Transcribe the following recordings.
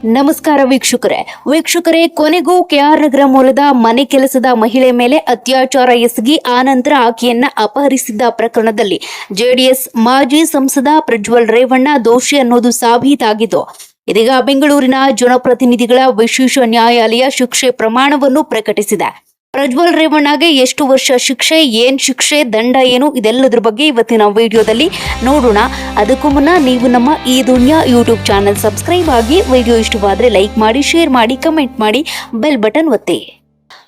ನಮಸ್ಕಾರ ವೀಕ್ಷಕರೇ. ವೀಕ್ಷಕರೇ, ಕೊನೆಗೂ ಕೆಆರ್ ನಗರ ಮೂಲದ ಮನೆ ಕೆಲಸದ ಮಹಿಳೆ ಮೇಲೆ ಅತ್ಯಾಚಾರ ಎಸಗಿ ಆನಂತರ ಆಕೆಯನ್ನ ಅಪಹರಿಸಿದ್ದ ಪ್ರಕರಣದಲ್ಲಿ ಜೆಡಿಎಸ್ ಮಾಜಿ ಸಂಸದ ಪ್ರಜ್ವಲ್ ರೇವಣ್ಣ ದೋಷಿ ಅನ್ನೋದು ಸಾಬೀತಾಗಿದ್ದು, ಇದೀಗ ಬೆಂಗಳೂರಿನ ಜನಪ್ರತಿನಿಧಿಗಳ ವಿಶೇಷ ನ್ಯಾಯಾಲಯ ಶಿಕ್ಷೆ ಪ್ರಮಾಣವನ್ನು ಪ್ರಕಟಿಸಿದೆ. ಪ್ರಜ್ವಲ್ ರೇವಣ್ಣಗೆ ಎಷ್ಟು ವರ್ಷ ಶಿಕ್ಷೆ, ಏನ್ ಶಿಕ್ಷೆ, ದಂಡ, ಏನು, ಇದೆಲ್ಲದ್ರ ಬಗ್ಗೆ ಇವತ್ತಿನ ವಿಡಿಯೋದಲ್ಲಿ ನೋಡೋಣ. ಅದಕ್ಕೂ ಮುನ್ನ ನೀವು ನಮ್ಮ ಈ ದುನಿಯಾ ಯೂಟ್ಯೂಬ್ ಚಾನಲ್ ಸಬ್ಸ್ಕ್ರೈಬ್ ಆಗಿ ವಿಡಿಯೋ ಇಷ್ಟವಾದ್ರೆ ಲೈಕ್ ಮಾಡಿ, ಶೇರ್ ಮಾಡಿ, ಕಮೆಂಟ್ ಮಾಡಿ, ಬೆಲ್ ಬಟನ್ ಒತ್ತಿ.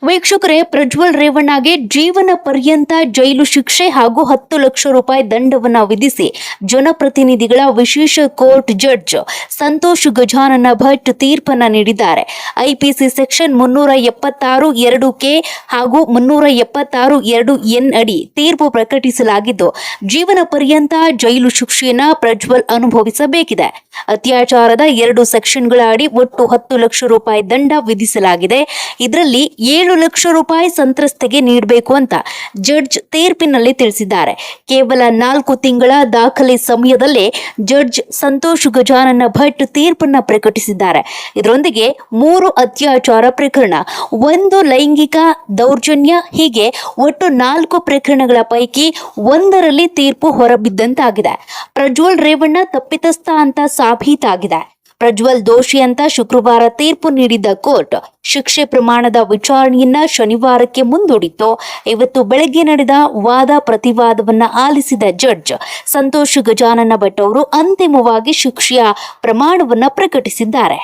ವೀಕ್ಷಕರೇ, ಪ್ರಜ್ವಲ್ ರೇವಣ್ಣಗೆ ಜೀವನ ಪರ್ಯಂತ ಜೈಲು ಶಿಕ್ಷೆ ಹಾಗೂ ಹತ್ತು ಲಕ್ಷ ರೂಪಾಯಿ ದಂಡವನ್ನು ವಿಧಿಸಿ ಜನಪ್ರತಿನಿಧಿಗಳ ವಿಶೇಷ ಕೋರ್ಟ್ ಜಡ್ಜ್ ಸಂತೋಷ್ ಗಜಾನನ ಭಟ್ ತೀರ್ಪನ್ನು ನೀಡಿದ್ದಾರೆ. ಐಪಿಸಿ ಸೆಕ್ಷನ್ ಮುನ್ನೂರ ಎಪ್ಪತ್ತಾರು ಎರಡು ಕೆ ಹಾಗೂ ಮುನ್ನೂರ ಎಪ್ಪತ್ತಾರು ಎರಡು ಎನ್ ಅಡಿ ತೀರ್ಪು ಪ್ರಕಟಿಸಲಾಗಿದ್ದು, ಜೀವನ ಪರ್ಯಂತ ಜೈಲು ಶಿಕ್ಷೆಯನ್ನು ಪ್ರಜ್ವಲ್ ಅನುಭವಿಸಬೇಕಿದೆ. ಅತ್ಯಾಚಾರದ ಎರಡು ಸೆಕ್ಷನ್ಗಳ ಅಡಿ ಒಟ್ಟು ಹತ್ತು ಲಕ್ಷ ರೂಪಾಯಿ ದಂಡ ವಿಧಿಸಲಾಗಿದೆ. ಇದರಲ್ಲಿ ಏಳು ಲಕ್ಷ ರೂಪಾಯಿ ಸಂತ್ರಸ್ತೆಗೆ ನೀಡಬೇಕು ಅಂತ ಜಡ್ಜ್ ತೀರ್ಪಿನಲ್ಲಿ ತಿಳಿಸಿದ್ದಾರೆ. ಕೇವಲ ನಾಲ್ಕು ತಿಂಗಳ ದಾಖಲೆ ಸಮಯದಲ್ಲೇ ಜಡ್ಜ್ ಸಂತೋಷ್ ಗಜಾನನ ಭಟ್ ತೀರ್ಪನ್ನ ಪ್ರಕಟಿಸಿದ್ದಾರೆ. ಇದರೊಂದಿಗೆ ಮೂರು ಅತ್ಯಾಚಾರ ಪ್ರಕರಣ, ಒಂದು ಲೈಂಗಿಕ ದೌರ್ಜನ್ಯ, ಹೀಗೆ ಒಟ್ಟು ನಾಲ್ಕು ಪ್ರಕರಣಗಳ ಪೈಕಿ ಒಂದರಲ್ಲಿ ತೀರ್ಪು ಹೊರಬಿದ್ದಂತಾಗಿದೆ. ಪ್ರಜ್ವಲ್ ರೇವಣ್ಣ ತಪ್ಪಿತಸ್ಥ ಅಂತ ಸಾಬೀತಾಗಿದೆ. ಪ್ರಜ್ವಲ್ ದೋಷಿ ಅಂತ ಶುಕ್ರವಾರ ತೀರ್ಪು ನೀಡಿದ್ದ ಕೋರ್ಟ್ ಶಿಕ್ಷೆ ಪ್ರಮಾಣದ ವಿಚಾರಣೆಯನ್ನ ಶನಿವಾರಕ್ಕೆ ಮುಂದೂಡಿತ್ತು. ಇವತ್ತು ಬೆಳಗ್ಗೆ ನಡೆದ ವಾದ ಪ್ರತಿವಾದವನ್ನ ಆಲಿಸಿದ ಜಡ್ಜ್ ಸಂತೋಷ್ ಗಜಾನನ ಭಟ್ ಅವರು ಅಂತಿಮವಾಗಿ ಶಿಕ್ಷೆಯ ಪ್ರಮಾಣವನ್ನ ಪ್ರಕಟಿಸಿದ್ದಾರೆ.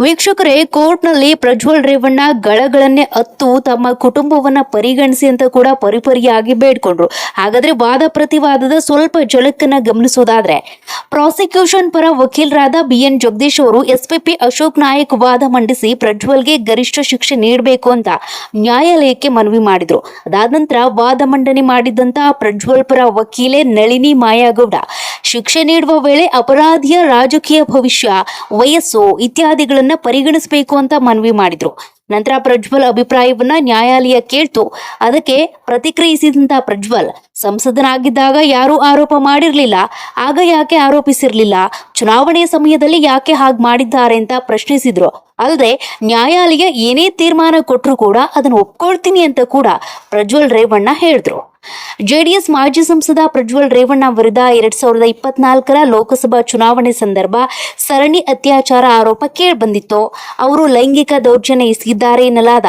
ವೀಕ್ಷಕರೇ, ಕೋರ್ಟ್ನಲ್ಲಿ ಪ್ರಜ್ವಲ್ ರೇವಣ್ಣ ಗಳಗಳನ್ನೇ ಅತ್ತು ತಮ್ಮ ಕುಟುಂಬವನ್ನ ಪರಿಗಣಿಸಿ ಅಂತ ಕೂಡ ಪರಿಪರಿಯಾಗಿ ಬೇಡ್ಕೊಂಡ್ರು. ಹಾಗಾದ್ರೆ ವಾದ ಪ್ರತಿವಾದದ ಸ್ವಲ್ಪ ಜಳಕನ್ನ ಗಮನಿಸೋದಾದ್ರೆ, ಪ್ರಾಸಿಕ್ಯೂಷನ್ ಪರ ವಕೀಲರಾದ ಬಿಎನ್ ಜಗದೀಶ್ ಅವರು ಎಸ್ಪಿಪಿ ಅಶೋಕ್ ನಾಯಕ್ ವಾದ ಮಂಡಿಸಿ ಪ್ರಜ್ವಲ್ಗೆ ಗರಿಷ್ಠ ಶಿಕ್ಷೆ ನೀಡಬೇಕು ಅಂತ ನ್ಯಾಯಾಲಯಕ್ಕೆ ಮನವಿ ಮಾಡಿದ್ರು. ಅದಾದ ನಂತರ ವಾದ ಮಂಡನೆ ಮಾಡಿದ್ದಂತಹ ಪ್ರಜ್ವಲ್ ಪರ ವಕೀಲೆ ನಳಿನಿ ಮಾಯಾಗೌಡ, ಶಿಕ್ಷೆ ನೀಡುವ ವೇಳೆ ಅಪರಾಧಿಯ ರಾಜಕೀಯ ಭವಿಷ್ಯ, ವಯಸ್ಸು ಇತ್ಯಾದಿಗಳನ್ನ ಪರಿಗಣಿಸಬೇಕು ಅಂತ ಮನವಿ ಮಾಡಿದ್ರು. ನಂತರ ಪ್ರಜ್ವಲ್ ಅಭಿಪ್ರಾಯವನ್ನ ನ್ಯಾಯಾಲಯ ಕೇಳ್ತು. ಅದಕ್ಕೆ ಪ್ರತಿಕ್ರಿಯಿಸಿದಂತ ಪ್ರಜ್ವಲ್, ಸಂಸದನಾಗಿದ್ದಾಗ ಯಾರೂ ಆರೋಪ ಮಾಡಿರಲಿಲ್ಲ. ಆಗ ಯಾಕೆ ಆರೋಪಿಸಿರ್ಲಿಲ್ಲ? ಚುನಾವಣೆಯ ಸಮಯದಲ್ಲಿ ಯಾಕೆ ಹಾಗೆ ಮಾಡಿದ್ದಾರೆ ಅಂತ ಪ್ರಶ್ನಿಸಿದ್ರು. ಅಲ್ಲದೆ ನ್ಯಾಯಾಲಯ ಏನೇ ತೀರ್ಮಾನ ಕೊಟ್ಟರು ಕೂಡ ಅದನ್ನು ಒಪ್ಕೊಳ್ತೀನಿ ಅಂತ ಕೂಡ ಪ್ರಜ್ವಲ್ ರೇವಣ್ಣ ಹೇಳಿದ್ರು. ಜೆಡಿಎಸ್ ಮಾಜಿ ಸಂಸದ ಪ್ರಜ್ವಲ್ ರೇವಣ್ಣ ವಿರುದ್ಧ ಎರಡ್ ಸಾವಿರದ ಇಪ್ಪತ್ನಾಲ್ಕರ ಲೋಕಸಭಾ ಚುನಾವಣೆ ಸಂದರ್ಭ ಸರಣಿ ಅತ್ಯಾಚಾರ ಆರೋಪ ಕೇಳಿಬಂದಿತ್ತು. ಅವರು ಲೈಂಗಿಕ ದೌರ್ಜನ್ಯ ಎಸಗಿದ್ದಾರೆ ಎನ್ನಲಾದ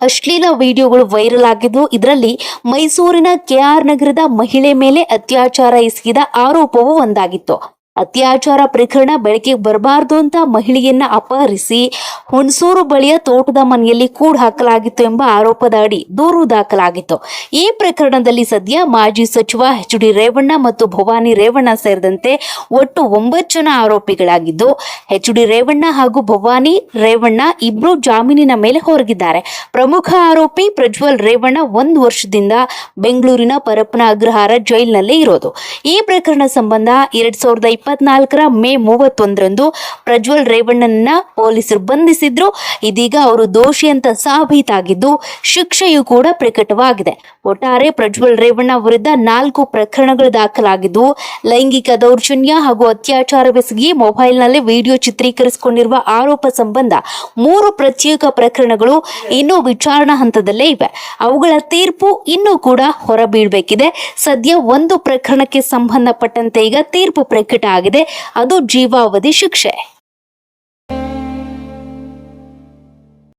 ಅಶ್ಲೀಲ ವಿಡಿಯೋಗಳು ವೈರಲ್ ಆಗಿದ್ದು, ಇದರಲ್ಲಿ ಮೈಸೂರಿನ ಕೆಆರ್ ನಗರದ ಮಹಿಳೆ ಮೇಲೆ ಅತ್ಯಾಚಾರ ಎಸಗಿದ ಆರೋಪವೂ ಒಂದಾಗಿತ್ತು. ಅತ್ಯಾಚಾರ ಪ್ರಕರಣ ಬೆಳಕಿಗೆ ಬರಬಾರ್ದು ಅಂತ ಮಹಿಳೆಯನ್ನ ಅಪಹರಿಸಿ ಹುಣಸೂರು ಬಳಿಯ ತೋಟದ ಮನೆಯಲ್ಲಿ ಕೂಡ್ ಹಾಕಲಾಗಿತ್ತು ಎಂಬ ಆರೋಪದ ಅಡಿ ದೂರು ದಾಖಲಾಗಿತ್ತು. ಈ ಪ್ರಕರಣದಲ್ಲಿ ಸದ್ಯ ಮಾಜಿ ಸಚಿವ ಎಚ್ ಡಿ ರೇವಣ್ಣ ಮತ್ತು ಭವಾನಿ ರೇವಣ್ಣ ಸೇರಿದಂತೆ ಒಟ್ಟು ಒಂಬತ್ತು ಜನ ಆರೋಪಿಗಳಾಗಿದ್ದು, ಎಚ್ ಡಿ ರೇವಣ್ಣ ಹಾಗೂ ಭವಾನಿ ರೇವಣ್ಣ ಇಬ್ರು ಜಾಮೀನಿನ ಮೇಲೆ ಹೊರಗಿದ್ದಾರೆ. ಪ್ರಮುಖ ಆರೋಪಿ ಪ್ರಜ್ವಲ್ ರೇವಣ್ಣ ಒಂದು ವರ್ಷದಿಂದ ಬೆಂಗಳೂರಿನ ಪರಪ್ಪನ ಅಗ್ರಹಾರ ಜೈಲಿನಲ್ಲೇ ಇರೋದು. ಈ ಪ್ರಕರಣ ಸಂಬಂಧ ಎರಡ್ ಸಾವಿರದ ಇಪ್ಪತ್ನಾಲ್ಕರ ಮೇ ಮೂವತ್ತೊಂದರಂದು ಪ್ರಜ್ವಲ್ ರೇವಣ್ಣನ ಪೊಲೀಸರು ಬಂಧಿಸಿದ್ರು. ಇದೀಗ ಅವರು ದೋಷಿ ಅಂತ ಸಾಬೀತಾಗಿದ್ದು ಶಿಕ್ಷೆಯೂ ಕೂಡ ಪ್ರಕಟವಾಗಿದೆ. ಒಟ್ಟಾರೆ ಪ್ರಜ್ವಲ್ ರೇವಣ್ಣ ವಿರುದ್ಧ ನಾಲ್ಕು ಪ್ರಕರಣಗಳು ದಾಖಲಾಗಿದ್ದು, ಲೈಂಗಿಕ ದೌರ್ಜನ್ಯ ಹಾಗೂ ಅತ್ಯಾಚಾರವೆಸಗಿ ಮೊಬೈಲ್ನಲ್ಲಿ ವಿಡಿಯೋ ಚಿತ್ರೀಕರಿಸಿಕೊಂಡಿರುವ ಆರೋಪ ಸಂಬಂಧ ಮೂರು ಪ್ರತ್ಯೇಕ ಪ್ರಕರಣಗಳು ಇನ್ನೂ ವಿಚಾರಣಾ ಹಂತದಲ್ಲೇ ಇವೆ. ಅವುಗಳ ತೀರ್ಪು ಇನ್ನೂ ಕೂಡ ಹೊರಬೀಳ್ಬೇಕಿದೆ. ಸದ್ಯ ಒಂದು ಪ್ರಕರಣಕ್ಕೆ ಸಂಬಂಧಪಟ್ಟಂತೆ ಈಗ ತೀರ್ಪು ಪ್ರಕಟ ಆಗಿದೆ. ಅದು ಜೀವಾವಧಿ ಶಿಕ್ಷೆ.